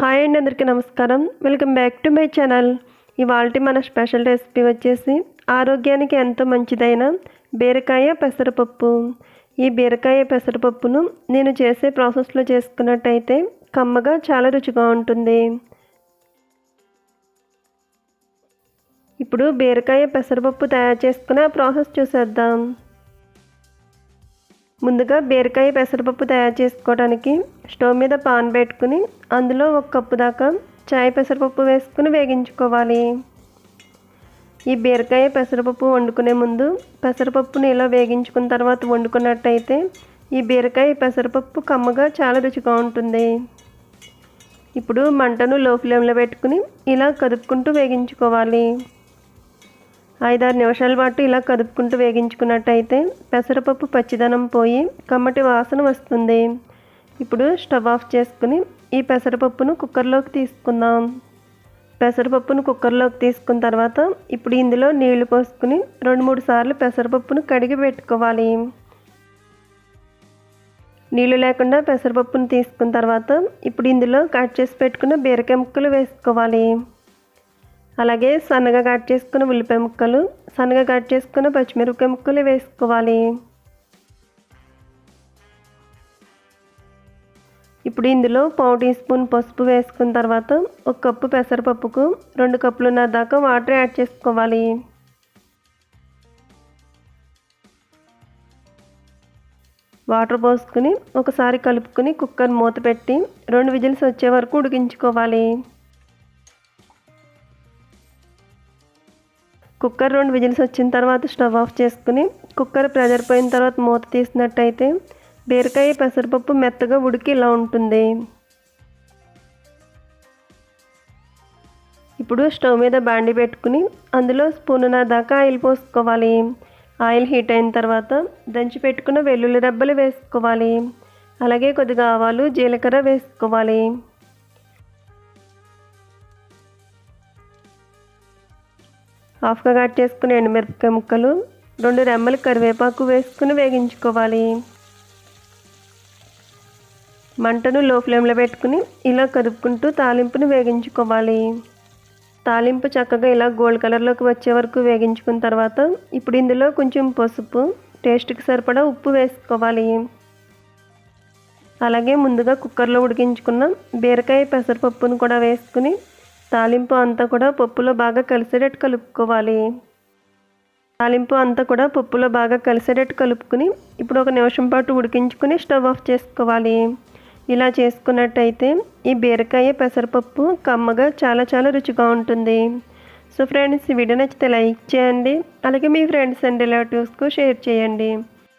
Hi అండి అందరికీ నమస్కారం. Welcome back to my channel ఇవాళ మన స్పెషల్ రెసిపీ వచ్చేసి ఆరోగ్యానికి ఎంతో మంచిదైన బీరకాయ పెసరపప్పు. ఈ బీరకాయ పెసరపప్పును నేను చేసే ప్రాసెస్లో చేసుకున్నట్టయితే కమ్మగా చాలా రుచిగా ఉంటుంది. ఇప్పుడు బీరకాయ పెసరపప్పు తయారు చేసుకునే ప్రాసెస్ చూసేద్దాం. ముందుగా బీరకాయ పెసరపప్పు తయారు చేసుకోవడానికి స్టవ్ మీద పాన్ పెట్టుకుని అందులో ఒక కప్పు దాకా చాయ్ పెసరపప్పు వేసుకుని వేగించుకోవాలి. ఈ బీరకాయ పెసరపప్పు వండుకునే ముందు పెసరపప్పుని ఇలా వేగించుకున్న తర్వాత వండుకున్నట్టయితే ఈ బీరకాయ పెసరపప్పు కమ్మగా చాలా రుచిగా ఉంటుంది. ఇప్పుడు మంటను లో ఫ్లేమ్లో పెట్టుకుని ఇలా కదుపుకుంటూ వేగించుకోవాలి. ఐదారు నిమిషాల పాటు ఇలా కదుపుకుంటూ వేగించుకున్నట్టయితే పెసరపప్పు పచ్చిదనం పోయి కమ్మటి వాసన వస్తుంది. ఇప్పుడు స్టవ్ ఆఫ్ చేసుకుని ఈ పెసరపప్పును కుక్కర్లోకి తీసుకుందాం. పెసరపప్పును కుక్కర్లోకి తీసుకున్న తర్వాత ఇప్పుడు ఇందులో నీళ్ళు పోసుకుని రెండు మూడు సార్లు పెసరపప్పును కడిగి పెట్టుకోవాలి. నీళ్ళు లేకుండా పెసరపప్పును తీసుకున్న తర్వాత ఇప్పుడు ఇందులో కట్ చేసి పెట్టుకున్న బీరకాయ ముక్కలు వేసుకోవాలి. అలాగే సన్నగా కట్ చేసుకున్న ఉల్లిపాయ ముక్కలు సన్నగా కట్ చేసుకున్న పచ్చిమిరపకాయ ముక్కలు వేసుకోవాలి. ఇప్పుడు ఇందులో పావు టీ స్పూన్ పసుపు వేసుకున్న తర్వాత ఒక కప్పు పెసరపప్పుకు రెండు కప్పులున్నర దాకా వాటర్ యాడ్ చేసుకోవాలి. వాటర్ పోసుకుని ఒకసారి కలుపుకొని కుక్కర్ మూత పెట్టి రెండు విజిల్స్ వచ్చే వరకు ఉడికించుకోవాలి. కుక్కర్ రెండు విజిల్స్ వచ్చిన తర్వాత స్టవ్ ఆఫ్ చేసుకుని కుక్కర్ ప్రెజర్ పోయిన తర్వాత మూత తీసినట్టయితే బీరకాయ పెసరపప్పు మెత్తగా ఉడికి ఇలా ఉంటుంది. ఇప్పుడు స్టవ్ మీద బాండి పెట్టుకుని అందులో స్పూనున దాకా ఆయిల్ పోసుకోవాలి. ఆయిల్ హీట్ అయిన తర్వాత దంచి పెట్టుకున్న వెల్లుల్లి రెబ్బలు వేసుకోవాలి. అలాగే కొద్దిగా ఆవాలు జీలకర్ర వేసుకోవాలి. హాఫ్గా కట్ చేసుకుని ఎండుమిరపకాయ ముక్కలు రెండు రెమ్మలు కరివేపాకు వేసుకుని వేగించుకోవాలి. మంటను లో ఫ్లేమ్లో పెట్టుకుని ఇలా కదుపుకుంటూ తాలింపుని వేగించుకోవాలి. తాలింపు చక్కగా ఇలా గోల్డ్ కలర్లోకి వచ్చే వరకు వేగించుకున్న తర్వాత ఇప్పుడు ఇందులో కొంచెం పసుపు టేస్ట్కి సరిపడా ఉప్పు వేసుకోవాలి. అలాగే ముందుగా కుక్కర్లో ఉడికించుకున్న బీరకాయ పెసరపప్పును కూడా వేసుకుని తాలింపు అంతా కూడా పప్పులో బాగా కలిసేటట్టు కలుపుకోవాలి. తాలింపు అంతా కూడా పప్పులో బాగా కలిసేటట్టు కలుపుకుని ఇప్పుడు ఒక నిమిషం పాటు ఉడికించుకుని స్టవ్ ఆఫ్ చేసుకోవాలి. ఇలా చేసుకున్నట్టయితే ఈ బీరకాయ పెసరపప్పు కమ్మగా చాలా చాలా రుచిగా ఉంటుంది. సో ఫ్రెండ్స్ ఈ వీడియో నచ్చితే లైక్ చేయండి. అలాగే మీ ఫ్రెండ్స్ అండ్ రిలేటివ్స్కు షేర్ చేయండి.